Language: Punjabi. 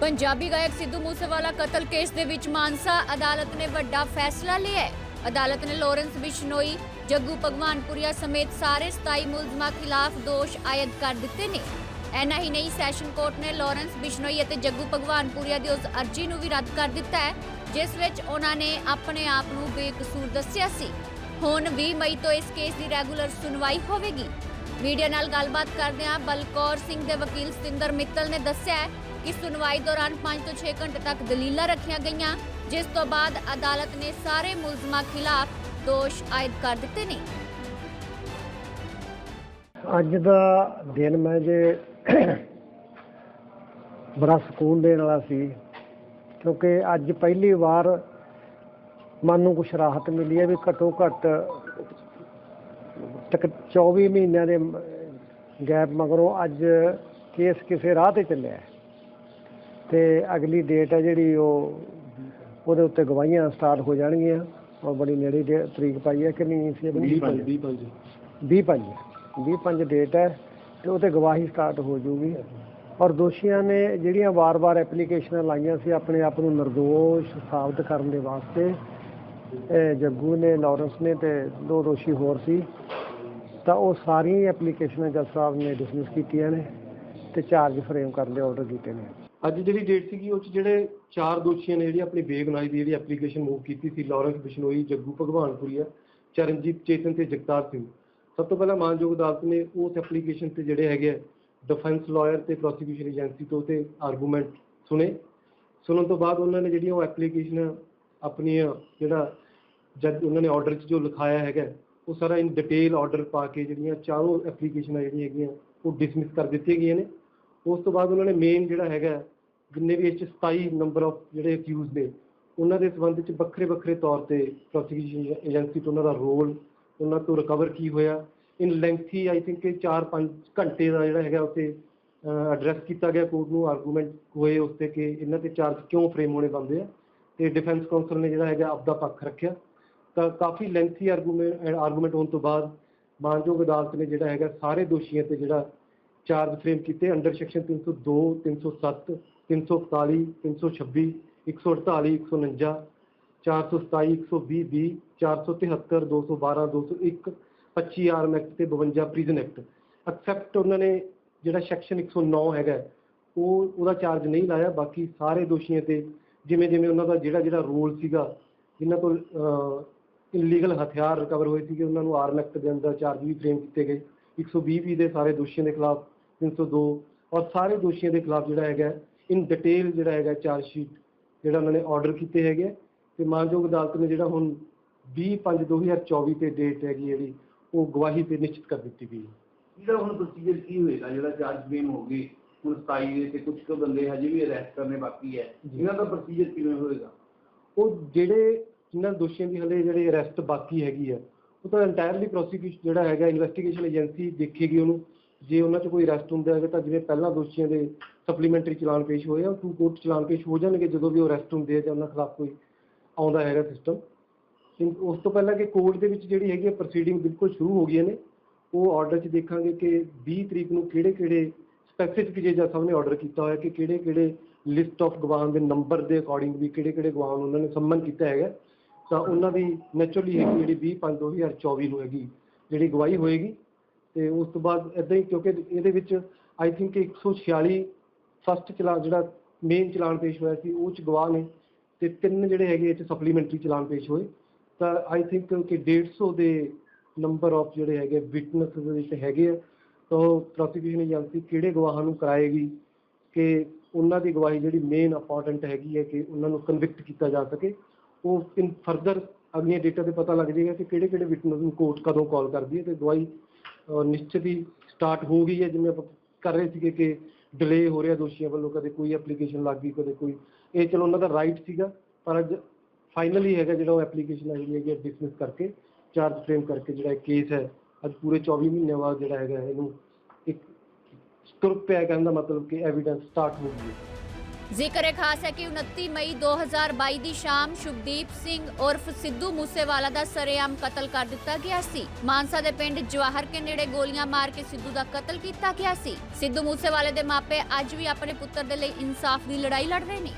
ਪੰਜਾਬੀ ਗਾਇਕ ਸਿੱਧੂ ਮੂਸੇਵਾਲਾ ਕਤਲ ਕੇਸ ਦੇ ਵਿੱਚ ਮਾਨਸਾ ਅਦਾਲਤ ਨੇ ਵੱਡਾ ਫੈਸਲਾ ਲਿਆ ਹੈ। ਅਦਾਲਤ ਨੇ ਲਾਰੈਂਸ ਬਿਸ਼ਨੋਈ, ਜੱਗੂ ਭਗਵਾਨਪੁਰੀਆ ਸਮੇਤ ਸਾਰੇ 27 ਮੁਲਜ਼ਮਾਂ ਖਿਲਾਫ ਦੋਸ਼ ਆਇਦ ਕਰ ਦਿੱਤੇ ਨੇ। ਐਨਾ ਹੀ ਨਹੀਂ, ਸੈਸ਼ਨ ਕੋਰਟ ਨੇ ਲਾਰੈਂਸ ਬਿਸ਼ਨੋਈ ਅਤੇ ਜੱਗੂ ਭਗਵਾਨਪੁਰੀਆ ਦੀ ਉਸ ਅਰਜ਼ੀ ਨੂੰ ਵੀ ਰੱਦ ਕਰ ਦਿੱਤਾ ਹੈ, ਜਿਸ ਵਿੱਚ ਉਹਨਾਂ ਨੇ ਆਪਣੇ ਆਪ ਨੂੰ ਬੇਕਸੂਰ ਦੱਸਿਆ ਸੀ। ਹੁਣ 20 ਮਈ ਤੋਂ ਇਸ ਕੇਸ ਦੀ ਰੈਗੂਲਰ ਸੁਣਵਾਈ ਹੋਵੇਗੀ। ਮੀਡੀਆ ਨਾਲ ਗੱਲਬਾਤ ਕਰਦਿਆਂ ਬਲਕੌਰ ਸਿੰਘ ਦੇ ਵਕੀਲ ਸਤਿੰਦਰ ਮਿੱਤਲ ਨੇ ਦੱਸਿਆ ਕਿ ਸੁਣਵਾਈ ਦੌਰਾਨ 5 ਤੋਂ 6 ਘੰਟੇ ਤੱਕ ਦਲੀਲਾਂ ਰੱਖੀਆਂ ਗਈਆਂ, ਜਿਸ ਤੋਂ ਬਾਅਦ ਅਦਾਲਤ ਨੇ ਸਾਰੇ ਮੁਲਜ਼ਮਾਂ ਖਿਲਾਫ ਦੋਸ਼ ਆਇਦ ਕਰ ਦਿੱਤੇ ਨੇ। ਅੱਜ ਦਾ ਦਿਨ ਮੈਂ ਜੇ ਬੜਾ ਸਕੂਨ ਦੇਣ ਵਾਲਾ ਸੀ, ਕਿਉਂਕਿ ਅੱਜ ਪਹਿਲੀ ਵਾਰ ਮਨ ਨੂੰ ਕੁਛ ਰਾਹਤ ਮਿਲੀ ਹੈ ਵੀ ਘੱਟੋ ਘੱਟ ਤੱਕ 24 ਮਹੀਨਿਆਂ ਦੇ ਗੈਪ ਮਗਰੋਂ ਅੱਜ ਕੇਸ ਕਿਸੇ ਰਾਹ ਤੇ ਚੱਲਿਆ ਹੈ। ਤੇ ਅਗਲੀ ਡੇਟ ਹੈ ਜਿਹੜੀ ਉਹ ਉਹਦੇ ਉੱਤੇ ਗਵਾਹੀਆਂ ਸਟਾਰਟ ਹੋ ਜਾਣਗੀਆਂ। ਔਰ ਬੜੀ ਨੇੜੇ ਡੇ- ਤਰੀਕ ਪਾਈ ਹੈ ਕਿ ਨਹੀਂ ਸੀ ਆਪਣੀ? 20 ਪੰਜ। 20 ਪੰਜ। ਡੇਟ ਹੈ ਤੇ ਉਹਤੇ ਗਵਾਹੀ ਸਟਾਰਟ ਹੋ ਜੂਗੀ ਔਰ ਦੋਸ਼ੀਆਂ ਨੇ ਜਿਹੜੀਆਂ ਵਾਰ-ਵਾਰ ਐਪਲੀਕੇਸ਼ਨਾਂ ਲਾਈਆਂ ਸੀ ਆਪਣੇ ਆਪ ਨੂੰ ਨਿਰਦੋਸ਼ ਸਾਬਤ ਕਰਨ ਦੇ ਵਾਸਤੇ ਇਹ ਜੱਗੂ ਨੇ ਲਾਰੈਂਸ ਨੇ ਤੇ ਦੋ ਦੋਸ਼ੀ ਹੋਰ ਸੀ। ਤਾਂ ਉਹ ਸਾਰੀਆਂ ਐਪਲੀਕੇਸ਼ਨਾਂ ਜੱਜ ਸਾਹਿਬ ਨੇ ਡਿਸਮਿਸ ਕੀਤੀਆਂ ਨੇ ਤੇ ਚਾਰਜ ਫਰੇਮ ਕਰਨ ਦੇ ਆਰਡਰ ਕੀਤੇ ਨੇ। ਅੱਜ ਜਿਹੜੀ ਡੇਟ ਸੀਗੀ, ਉਹ 'ਚ ਜਿਹੜੇ ਚਾਰ ਦੋਸ਼ੀਆਂ ਨੇ ਜਿਹੜੀ ਆਪਣੀ ਬੇਗੁਨਾਹੀ ਦੀ ਜਿਹੜੀ ਐਪਲੀਕੇਸ਼ਨ ਮੂਵ ਕੀਤੀ ਸੀ ਲਾਰੈਂਸ ਬਿਸ਼ਨੋਈ ਜੱਗੂ ਭਗਵਾਨਪੁਰੀਆ ਚਰਨਜੀਤ ਚੇਤਨ ਤੇ ਜਗਤਾਰ ਸਿੰਘ। ਸਭ ਤੋਂ ਪਹਿਲਾਂ ਮਾਨਯੋਗ ਅਦਾਲਤ ਨੇ ਉਸ ਐਪਲੀਕੇਸ਼ਨ ਤੇ ਜਿਹੜੇ ਹੈਗੇ ਡਿਫੈਂਸ ਲਾਇਰ ਤੇ ਪ੍ਰੋਸੀਕਿਊਸ਼ਨ ਏਜੰਸੀ ਤੋਂ ਤੇ ਆਰਗੂਮੈਂਟ ਸੁਣੇ। ਸੁਣਨ ਤੋਂ ਬਾਅਦ ਉਹਨਾਂ ਨੇ ਜਿਹੜੀਆਂ ਉਹ ਐਪਲੀਕੇਸ਼ਨ ਆਪਣੀਆਂ ਜਿਹੜਾ ਜਦ ਉਹਨਾਂ ਨੇ ਆਰਡਰ 'ਚ ਜੋ ਲਿਖਾਇਆ ਹੈਗਾ, ਉਹ ਸਾਰਾ ਇਨ ਡਿਟੇਲ ਆਰਡਰ ਪਾ ਕੇ ਜਿਹੜੀਆਂ ਚਾਰੋਂ ਐਪਲੀਕੇਸ਼ਨਾਂ ਜਿਹੜੀਆਂ ਹੈਗੀਆਂ, ਉਹ ਡਿਸਮਿਸ ਕਰ ਦਿੱਤੀਆਂ ਗਈਆਂ ਨੇ। ਉਸ ਤੋਂ ਬਾਅਦ ਉਹਨਾਂ ਨੇ ਮੇਨ ਜਿਹੜਾ ਹੈਗਾ, ਜਿੰਨੇ ਵੀ ਇਸ 'ਚ 27 ਨੰਬਰ ਆਫ ਜਿਹੜੇ ਅਕਿਊਜ਼ ਨੇ, ਉਹਨਾਂ ਦੇ ਸੰਬੰਧ ਵਿੱਚ ਵੱਖਰੇ ਵੱਖਰੇ ਤੌਰ ਤੇ ਪ੍ਰੋਸੀਕਿਊਸ਼ਨ ਏਜੰਸੀ ਤੋਂ ਉਹਨਾਂ ਦਾ ਰੋਲ, ਉਹਨਾਂ ਤੋਂ ਰਿਕਵਰ ਕੀ ਹੋਇਆ ਇਨ ਲੈਂਥੀ ਆਈ ਥਿੰਕ ਕਿ 4-5 ਘੰਟੇ ਦਾ ਜਿਹੜਾ ਹੈਗਾ ਉੱਤੇ ਐਡਰੈਸ ਕੀਤਾ ਗਿਆ ਕੋਰਟ ਨੂੰ ਆਰਗੂਮੈਂਟ ਹੋਏ ਉਸ ਤੇ ਕਿ ਇਹਨਾਂ ਤੇ ਚਾਰਜ ਕਿਉਂ ਫਰੇਮ ਹੋਣੇ ਬੰਦੇ ਆ, ਤੇ ਡਿਫੈਂਸ ਕਾਉਂਸਲ ਨੇ ਜਿਹੜਾ ਹੈਗਾ ਆਪਦਾ ਪੱਖ ਰੱਖਿਆ। ਤਾਂ ਕਾਫੀ ਲੈਂਥੀ ਆਰਗੂਮੈਂਟ ਆਰਗੂਮੈਂਟ ਹੋਣ ਤੋਂ ਬਾਅਦ ਮਾਨਯੋਗ ਅਦਾਲਤ ਨੇ ਜਿਹੜਾ ਹੈਗਾ ਸਾਰੇ ਦੋਸ਼ੀਆਂ ਤੇ ਜਿਹੜਾ ਚਾਰਜ ਫਰੇਮ ਕੀਤੇ ਅੰਡਰ ਸੈਕਸ਼ਨ 302 307 341 326 148 149 427 120 20 473 212 201 25 ਆਰਮ ਐਕਟ ਤੇ 52 ਪ੍ਰੀਜ਼ਨ ਐਕਟ। ਐਕਸੈਪਟ ਉਹਨਾਂ ਨੇ ਜਿਹੜਾ ਸੈਕਸ਼ਨ 109 ਹੈਗਾ, ਉਹ ਉਹਦਾ ਚਾਰਜ ਨਹੀਂ ਲਾਇਆ, ਬਾਕੀ ਸਾਰੇ ਦੋਸ਼ੀਆਂ ਤੇ ਜਿਵੇਂ ਜਿਵੇਂ ਉਹਨਾਂ ਦਾ ਜਿਹੜਾ ਜਿਹੜਾ ਰੋਲ ਸੀਗਾ, ਜਿਨ੍ਹਾਂ ਤੋਂ ਇਲੀਗਲ ਹਥਿਆਰ ਰਿਕਵਰ ਹੋਏ ਸੀਗੇ, ਉਹਨਾਂ ਨੂੰ ਆਰਮ ਐਕਟ ਦੇ ਅੰਦਰ ਚਾਰਜ ਵੀ ਫਰੇਮ ਕੀਤੇ ਗਏ। 120 ਵੀ ਦੇ ਸਾਰੇ ਦੋਸ਼ੀਆਂ ਦੇ ਖਿਲਾਫ 302 ਔਰ ਸਾਰੇ ਦੋਸ਼ੀਆਂ ਦੇ ਖਿਲਾਫ ਜਿਹੜਾ ਹੈਗਾ ਇਨ ਡਿਟੇਲ ਜਿਹੜਾ ਹੈਗਾ ਚਾਰਜ ਸ਼ੀਟ ਜਿਹੜਾ ਉਹਨਾਂ ਨੇ ਆਰਡਰ ਕੀਤੇ ਹੈਗੇ ਤੇ ਮਾਨਯੋਗ ਅਦਾਲਤ ਨੇ ਜਿਹੜਾ ਹੁਣ 20/5/2024 ਤੇ ਡੇਟ ਹੈਗੀ ਜਿਹੜੀ ਉਹ ਗਵਾਹੀ ਤੇ ਨਿਸ਼ਚਿਤ ਕਰ ਦਿੱਤੀ ਗਈ ਹੈ। ਜਿਹੜਾ ਹੁਣ ਪ੍ਰੋਸੀਜਰ ਕੀ ਹੋਏਗਾ? ਜਿਹੜਾ ਚਾਰਜ ਫਰੇਮ ਹੋ ਗਏ ਹੁਣ 27 ਦੇ ਤੇ ਕੁਝ ਕੁ ਬੰਦੇ ਹਜੇ ਵੀ ਅਰੈਸਟ ਕਰਨੇ ਬਾਕੀ ਹੈ। ਇਹਨਾਂ ਦਾ ਪ੍ਰੋਸੀਜਰ ਕਿਵੇਂ ਹੋਏਗਾ? ਉਹ ਜਿਹੜੇ ਜਿਨ੍ਹਾਂ ਦੋਸ਼ੀਆਂ ਦੀ ਹਲੇ ਜਿਹੜੇ ਅਰੈਸਟ ਬਾਕੀ ਹੈਗੀ ਆ ਉਹ ਤਾਂ ਇੰਟਾਇਰਲੀ ਪ੍ਰੋਸੀਕਿਊਸ਼ਨ ਜਿਹੜਾ ਹੈਗਾ ਇਨਵੈਸਟੀਗੇਸ਼ਨ ਏਜੰਸੀ ਦੇਖੇਗੀ ਉਹਨੂੰ। ਜੇ ਉਹਨਾਂ 'ਚ ਕੋਈ ਅਰੈਸਟ ਹੁੰਦਾ ਹੈਗਾ ਤਾਂ ਜਿਵੇਂ ਪਹਿਲਾਂ ਦੋਸ਼ੀਆਂ ਦੇ ਸਪਲੀਮੈਂਟਰੀ ਚਲਾਨ ਪੇਸ਼ ਹੋਏ ਆ ਟੂ ਕੋਰਟ ਚਲਾਨ ਪੇਸ਼ ਹੋ ਜਾਣਗੇ ਜਦੋਂ ਵੀ ਉਹ ਅਰੈਸਟ ਹੁੰਦੇ ਆ ਜਾਂ ਉਹਨਾਂ ਖਿਲਾਫ ਕੋਈ ਆਉਂਦਾ ਹੈਗਾ ਸਿਸਟਮ ਉਸ ਤੋਂ ਪਹਿਲਾਂ ਕਿ ਕੋਰਟ ਦੇ ਵਿੱਚ ਜਿਹੜੀ ਹੈਗੀ ਪ੍ਰੋਸੀਡਿੰਗ ਬਿਲਕੁਲ ਸ਼ੁਰੂ ਹੋ ਗਈਆਂ ਨੇ, ਉਹ ਆਰਡਰ 'ਚ ਦੇਖਾਂਗੇ ਕਿ 20 ਤਰੀਕ ਨੂੰ ਕਿਹੜੇ ਕਿਹੜੇ ਸਪੈਸੀਫਿਕ ਜੇ ਜੱਜ ਸਾਹਿਬ ਨੇ ਆਰਡਰ ਕੀਤਾ ਹੋਇਆ ਕਿ ਕਿਹੜੇ ਕਿਹੜੇ ਲਿਸਟ ਆਫ ਗਵਾਹਾਂ ਦੇ ਨੰਬਰ ਦੇ ਅਕੋਰਡਿੰਗ ਵੀ ਕਿਹੜੇ ਕਿਹੜੇ ਗਵਾਹਾਂ ਨੂੰ ਉਹਨਾਂ ਨੇ ਸੰਮਨ ਕੀਤਾ ਹੈਗਾ। ਤਾਂ ਉਹਨਾਂ ਦੀ ਨੈਚੁਰਲੀ ਹੈਗੀ ਜਿਹੜੀ 20 5 2024 ਨੂੰ ਹੈਗੀ, ਜਿਹੜੀ ਗਵਾਹੀ ਹੋਏਗੀ। ਤੇ ਉਸ ਤੋਂ ਬਾਅਦ ਇਦਾਂ ਹੀ ਕਿਉਂਕਿ ਇਹਦੇ ਵਿੱਚ ਆਈ ਥਿੰਕ 146 ਫਸਟ ਚਲਾ, ਜਿਹੜਾ ਮੇਨ ਚਲਾਨ ਪੇਸ਼ ਹੋਇਆ ਸੀ, ਉਹ ਚ ਗਵਾਹ ਨੇ ਤੇ ਤਿੰਨ ਜਿਹੜੇ ਹੈਗੇ ਇਹ ਚ ਸਪਲੀਮੈਂਟਰੀ ਚਲਾਨ ਪੇਸ਼ ਹੋਏ। ਤਾਂ ਆਈ ਥਿੰਕ ਕਿ 150 ਦੇ ਨੰਬਰ ਆਫ ਜਿਹੜੇ ਹੈਗੇ ਵਿਟਨੈਸ ਦੇ ਵਿੱਚ ਹੈਗੇ ਆ। ਤਾਂ ਪ੍ਰੋਸੀਕਿਊਸ਼ਨ ਏਜੰਸੀ ਕਿਹੜੇ ਗਵਾਹਾਂ ਨੂੰ ਕਰਾਏਗੀ ਕਿ ਉਹਨਾਂ ਦੀ ਗਵਾਹੀ ਜਿਹੜੀ ਮੇਨ ਇੰਪੋਰਟੈਂਟ ਹੈਗੀ ਹੈ ਕਿ ਉਹਨਾਂ ਨੂੰ ਕਨਵਿਕਟ ਕੀਤਾ ਜਾ ਸਕੇ। ਉਹ ਇਨ ਫਰਦਰ ਅਗਲੀਆਂ ਡੇਟਾ ਤੇ ਪਤਾ ਲੱਗ ਜਾਏਗਾ ਕਿ ਕਿਹੜੇ ਕਿਹੜੇ ਵਿਟਨੈਸ ਨੂੰ ਕੋਰਟ ਕਦੋਂ ਕਾਲ ਕਰਦੀ ਹੈ ਤੇ ਗਵਾਹੀ ਨਿਸ਼ਚਿਤ ਹੀ ਸਟਾਰਟ ਹੋ ਗਈ ਹੈ ਜਿਵੇਂ ਆਪਾਂ ਕਰ ਰਹੇ ਸੀਗੇ ਕਿ ਡਿਲੇ ਹੋ ਰਿਹਾ ਦੋਸ਼ੀਆਂ ਵੱਲੋਂ ਕਦੇ ਕੋਈ ਐਪਲੀਕੇਸ਼ਨ ਲੱਗ ਗਈ ਕਦੇ ਕੋਈ ਇਹ ਚਲੋ ਉਹਨਾਂ ਦਾ ਰਾਈਟ ਸੀਗਾ ਪਰ ਅੱਜ ਫਾਈਨਲੀ ਹੈਗਾ ਜਿਹੜਾ ਉਹ ਐਪਲੀਕੇਸ਼ਨ ਜਿਹੜੀ ਹੈਗੀ ਡਿਸਮਿਸ ਕਰਕੇ ਚਾਰਜ ਫਰੇਮ ਕਰਕੇ ਜਿਹੜਾ ਕੇਸ ਹੈ ਅੱਜ ਪੂਰੇ 24 ਮਹੀਨਿਆਂ ਬਾਅਦ ਜਿਹੜਾ ਹੈਗਾ ਇਹਨੂੰ ਇੱਕ ਤੁਰ ਪਿਆ ਕਹਿਣ ਦਾ ਮਤਲਬ ਕਿ ਐਵੀਡੈਂਸ ਸਟਾਰਟ ਹੋ ਗਈ ਹੈ ਜ਼ਿਕਰ ਹੈ ਖਾਸ ਹੈ ਕਿ 29 ਮਈ 2022 ਦੀ ਸ਼ਾਮ ਸ਼ੁਭਦੀਪ ਸਿੰਘ ਉਰਫ ਸਿੱਧੂ ਮੂਸੇਵਾਲਾ ਦਾ ਸਰੇਆਮ ਕਤਲ ਕਰ ਦਿੱਤਾ ਗਿਆ ਸੀ। ਮਾਨਸਾ ਦੇ ਪਿੰਡ ਜਵਾਹਰ ਕੇ ਨੇੜੇ ਗੋਲੀਆਂ ਮਾਰ ਕੇ ਸਿੱਧੂ ਦਾ ਕਤਲ ਕੀਤਾ ਗਿਆ ਸੀ। ਸਿੱਧੂ ਮੂਸੇਵਾਲੇ ਦੇ ਮਾਪੇ ਅੱਜ ਵੀ ਆਪਣੇ ਪੁੱਤਰ ਦੇ ਲਈ ਇਨਸਾਫ ਦੀ ਲੜਾਈ ਲੜ ਰਹੇ ਨੇ।